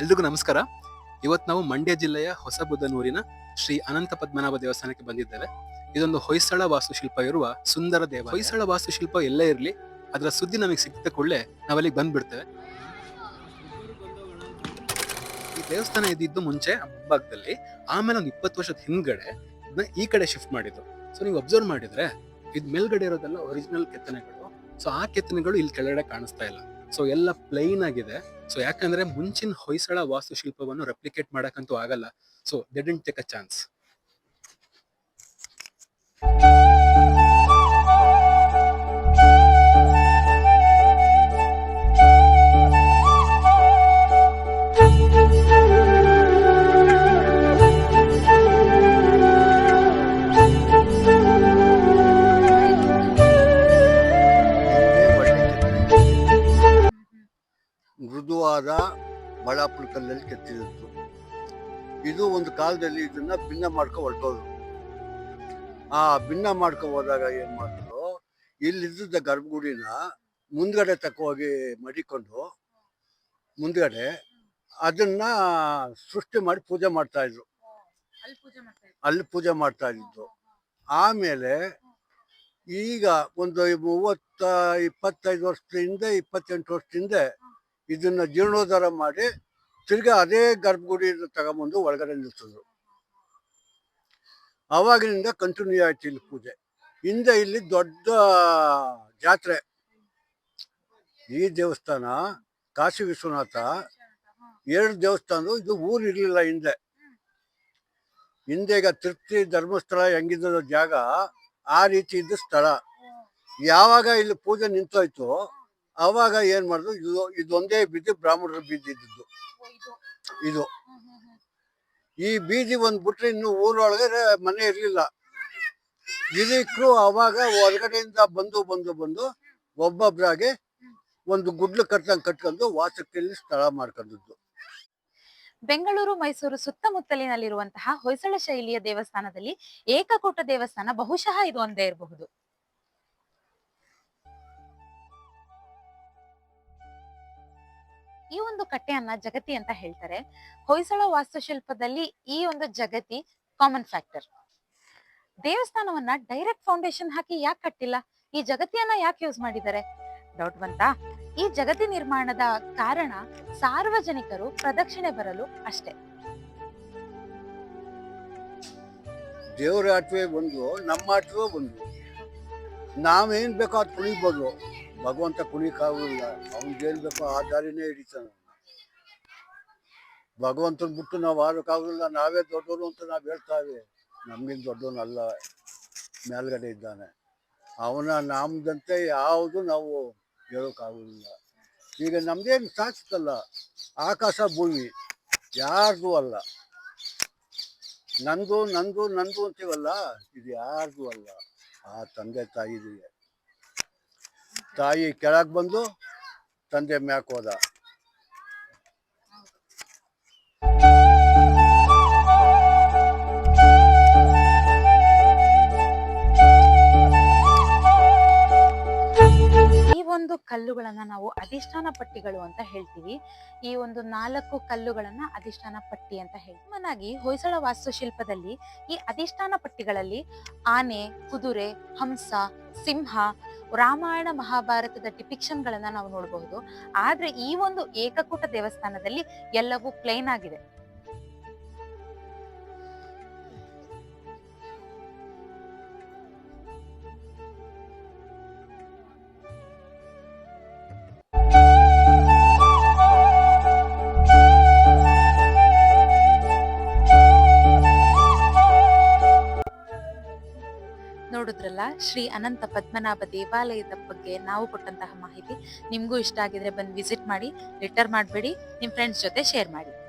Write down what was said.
ಎಲ್ರಿಗೂ ನಮಸ್ಕಾರ. ಇವತ್ತು ನಾವು ಮಂಡ್ಯ ಜಿಲ್ಲೆಯ ಹೊಸಬುದನೂರಿನ ಶ್ರೀ ಅನಂತ ಪದ್ಮನಾಭ ದೇವಸ್ಥಾನಕ್ಕೆ ಬಂದಿದ್ದೇವೆ. ಇದೊಂದು ಹೊಯ್ಸಳ ವಾಸ್ತುಶಿಲ್ಪ ಇರುವ ಸುಂದರ ದೇವ ಹೊಯ್ಸಳ ವಾಸ್ತುಶಿಲ್ಪ ಎಲ್ಲೇ ಇರಲಿ, ಅದರ ಸುದ್ದಿ ನಮಗೆ ಸಿಕ್ಕಿದ ಕೂಡಲೇ ನಾವಲ್ಲಿಗೆ ಬಂದ್ಬಿಡ್ತೇವೆ. ಈ ದೇವಸ್ಥಾನ ಇದ್ದಿದ್ದು ಮುಂಚೆ ಭಾಗದಲ್ಲಿ ಆಮೇಲೆ ಒಂದು ಇಪ್ಪತ್ತು ವರ್ಷದ ಹಿಂದ್ಗಡೆ ಇದನ್ನ ಈ ಕಡೆ ಶಿಫ್ಟ್ ಮಾಡಿದ್ರು ಸೊ ನೀವು ಅಬ್ಸರ್ವ್ ಮಾಡಿದ್ರೆ ಇದು ಮೇಲ್ಗಡೆ ಇರೋದೆಲ್ಲ ಒರಿಜಿನಲ್ ಕೆತ್ತನೆಗಳು. ಸೊ ಆ ಕೆತ್ತನೆಗಳು ಇಲ್ಲಿ ಕೆಳಗಡೆ ಕಾಣಿಸ್ತಾ ಇಲ್ಲ. ಸೊ ಎಲ್ಲ ಪ್ಲೈನ್ ಆಗಿದೆ. ಸೊ ಯಾಕಂದ್ರೆ ಮುಂಚಿನ ಹೊಯ್ಸಳ ವಾಸ್ತುಶಿಲ್ಪವನ್ನು ರೆಪ್ಲಿಕೇಟ್ ಮಾಡಕ್ಕಂತೂ ಆಗಲ್ಲ. So the take a chance Ballapura ಕಲ್ಲಲ್ಲಿ ಕೆತ್ತಿದ್ದು ಇದು ಒಂದು ಕಾಲದಲ್ಲಿ ಇದನ್ನ ಭಿನ್ನ ಮಾಡ್ಕೊ ಹೊರಟೋದು ಆ ಭಿನ್ನ ಮಾಡ್ಕೊ ಹೋದಾಗ ಏನ್ ಮಾಡಿದ್ರು ಇಲ್ಲಿದ್ದ ಗರ್ಭಗುಡಿನ ಮುಂದ್ಗಡೆ ತಕೋಗಿ ಮಡಿಕೊಂಡು ಮುಂದ್ಗಡೆ ಅದನ್ನ ಸೃಷ್ಟಿ ಮಾಡಿ ಪೂಜೆ ಮಾಡ್ತಾ ಇದ್ರು. ಅಲ್ಲಿ ಪೂಜೆ ಮಾಡ್ತಾ ಇದ್ರು. ಅಲ್ಲಿ ಪೂಜೆ ಮಾಡ್ತಾ ಇದ್ದು ಆಮೇಲೆ ಈಗ ಒಂದು ಮೂವತ್ತ ಇಪ್ಪತ್ತೈದು ವರ್ಷದ ಹಿಂದೆ ಇಪ್ಪತ್ತೆಂಟು ವರ್ಷದ ಹಿಂದೆ ಇದನ್ನ ಜೀರ್ಣೋದ್ಧಾರ ಮಾಡಿ ತಿರ್ಗಾ ಅದೇ ಗರ್ಭಗುಡಿ ತಗೊಂಬಂದು ಒಳಗಡೆ ನಿಲ್ಸಿದ್ರು. ಅವಾಗಿನಿಂದ ಕಂಟಿನ್ಯೂ ಆಯ್ತು ಇಲ್ಲಿ ಪೂಜೆ. ಹಿಂದೆ ಇಲ್ಲಿ ದೊಡ್ಡ ಜಾತ್ರೆ. ಈ ದೇವಸ್ಥಾನ ಕಾಶಿ ವಿಶ್ವನಾಥ, ಎರಡು ದೇವಸ್ಥಾನ ಇದು ಊರು ಇರ್ಲಿಲ್ಲ ಹಿಂದೆ. ಹಿಂದೆ ಈಗ ತೃಪ್ತಿ ಧರ್ಮಸ್ಥಳ ಹೆಂಗಿದ್ದ ಜಾಗ ಆ ರೀತಿ ಇದ್ದ ಸ್ಥಳ. ಯಾವಾಗ ಇಲ್ಲಿ ಪೂಜೆ ನಿಂತೋಯ್ತು ಅವಾಗ ಏನ್ ಮಾಡಿದ್ರು ಇದು, ಇದೊಂದೇ ಬೀದಿ ಬ್ರಾಹ್ಮಣರ ಬೀದಿ ಇದ್ದಿದ್ದು. ಇದು. ಈ ಬೀದಿ ಒಂದ್ ಬಿಟ್ರೆ ಇನ್ನು ಊರೊಳಗೆ ಮನೆ ಇರ್ಲಿಲ್ಲ. ಇದಕ್ಕೂ ಅವಾಗ ಹೊರಗಡೆಯಿಂದ ಬಂದು ಬಂದು ಬಂದು ಒಬ್ಬೊಬ್ರಾಗೆ ಒಂದು ಗುಡ್ಲು ಕಟ್ಟಂಗ್ ಕಟ್ಕೊಂಡು ವಾಸಕ್ಕೆ ಇಲ್ಲಿ ಸ್ಥಳ ಮಾಡ್ಕೊಂಡಿದ್ದು ಬೆಂಗಳೂರು, ಮೈಸೂರು ಸುತ್ತಮುತ್ತಲಿನಲ್ಲಿರುವಂತಹ ಹೊಯ್ಸಳ ಶೈಲಿಯ ದೇವಸ್ಥಾನದಲ್ಲಿ ಏಕಕೂಟ ದೇವಸ್ಥಾನ ಬಹುಶಃ ಇದು ಒಂದೇ ಇರಬಹುದು. ಈ ಒಂದು ಕಟ್ಟೆಯನ್ನ ಜಗತಿ ಅಂತ ಹೇಳ್ತಾರೆ. ಹೊಯ್ಸಳ ವಾಸ್ತುಶಿಲ್ಪದಲ್ಲಿ ಈ ಒಂದು ಜಗತಿ ಕಾಮನ್ ಫ್ಯಾಕ್ಟರ್ ದೇವಸ್ಥಾನವನ್ನ ಡೈರೆಕ್ಟ್ ಫೌಂಡೇಶನ್ ಹಾಕಿ ಯಾಕೆ ಕಟ್ಟಿಲ್ಲ? ಈ ಜಗತಿಯನ್ನ ಯಾಕೆ ಯೂಸ್ ಮಾಡಿದ್ದಾರೆ? ಡೌಟ್ ಬಂತಾ? ಈ ಜಗತಿ ನಿರ್ಮಾಣದ ಕಾರಣ ಸಾರ್ವಜನಿಕರು ಪ್ರದಕ್ಷಿಣೆ ಬರಲು ಅಷ್ಟೇ. ದೇವರ ಆಟವೇ ಒಂದು ನಮ್ಮ ಆಟವೇ ಒಂದು ನಾವೇನ್ ಬೇಕೋ ಅದು ಕುಣಿಬೋದು? ಭಗವಂತ ಕುಣಿಕಾಗಲ್ಲ ಅವ್ನಿಗೆ ಏನ್ ಬೇಕೋ ಆ ದಾರಿನೇ ಹಿಡಿತಾನೆ. ಭಗವಂತನ ಬಿಟ್ಟು ನಾವು ಆಡೋಕ್ಕಾಗಲ್ಲ ನಾವೇ ದೊಡ್ಡವರು ಅಂತ ನಾವು ಹೇಳ್ತಾವೆ. ನಮ್ಗಿಂತ ದೊಡ್ಡವನಲ್ಲ ಮೇಲ್ಗಡೆ ಇದ್ದಾನೆ. ಅವನ ನಾಮದಂತೆ ಯಾವುದು ನಾವು ಹೇಳೋಕ್ಕಾಗಲಿಲ್ಲ ಈಗ ನಮ್ದೇನು ಸಾಕ್ಷಿತಲ್ಲ, ಆಕಾಶ ಭೂಮಿ, ಯಾರ್ದು ಅಲ್ಲ. ನಂದು ನಂದು ನಂದು ಅಂತೀವಲ್ಲ, ಇದು ಯಾರ್ದು ಅಲ್ಲ. ಆ ತಂದೆ ತಾಯಿದಿಗೆ ತಾಯಿ ಕೆಳಗೆ ಬಂದು ತಂದೆ ಮ್ಯಾಕ್ ಹೋದ. ಈ ಒಂದು ಕಲ್ಲುಗಳನ್ನ ನಾವು ಅಧಿಷ್ಠಾನ ಪಟ್ಟಿಗಳು ಅಂತ ಹೇಳ್ತೀವಿ. ಈ ಒಂದು ನಾಲ್ಕು ಕಲ್ಲುಗಳನ್ನ ಅಧಿಷ್ಠಾನ ಪಟ್ಟಿ ಅಂತ ಹೇಳ್ತೀವಿ. ಮನಾಗಿ ಹೊಯ್ಸಳ ವಾಸ್ತುಶಿಲ್ಪದಲ್ಲಿ ಈ ಅಧಿಷ್ಠಾನ ಪಟ್ಟಿಗಳಲ್ಲಿ ಆನೆ, ಕುದುರೆ, ಹಂಸ, ಸಿಂಹ ರಾಮಾಯಣ ಮಹಾಭಾರತದ ಡಿಪಿಕ್ಷನ್ ಗಳನ್ನ ನಾವು ನೋಡಬಹುದು. ಆದ್ರೆ ಈ ಒಂದು ಏಕಕೂಟ ದೇವಸ್ಥಾನದಲ್ಲಿ ಎಲ್ಲವೂ ಪ್ಲೇನ್ ಆಗಿದೆ. ಶ್ರೀ ಅನಂತ ಪದ್ಮನಾಭ ದೇವಾಲಯದ ಬಗ್ಗೆ ನಾವು ಕೊಟ್ಟಂತಹ ಮಾಹಿತಿ ನಿಮಗೂ ಇಷ್ಟ ಆಗಿದ್ರೆ ಬಂದು ವಿಸಿಟ್ ಮಾಡಿ ರಿಟರ್ ಮಾಡಬೇಡಿ, ನಿಮ್ಮ ಫ್ರೆಂಡ್ಸ್ ಜೊತೆ ಶೇರ್ ಮಾಡಿ.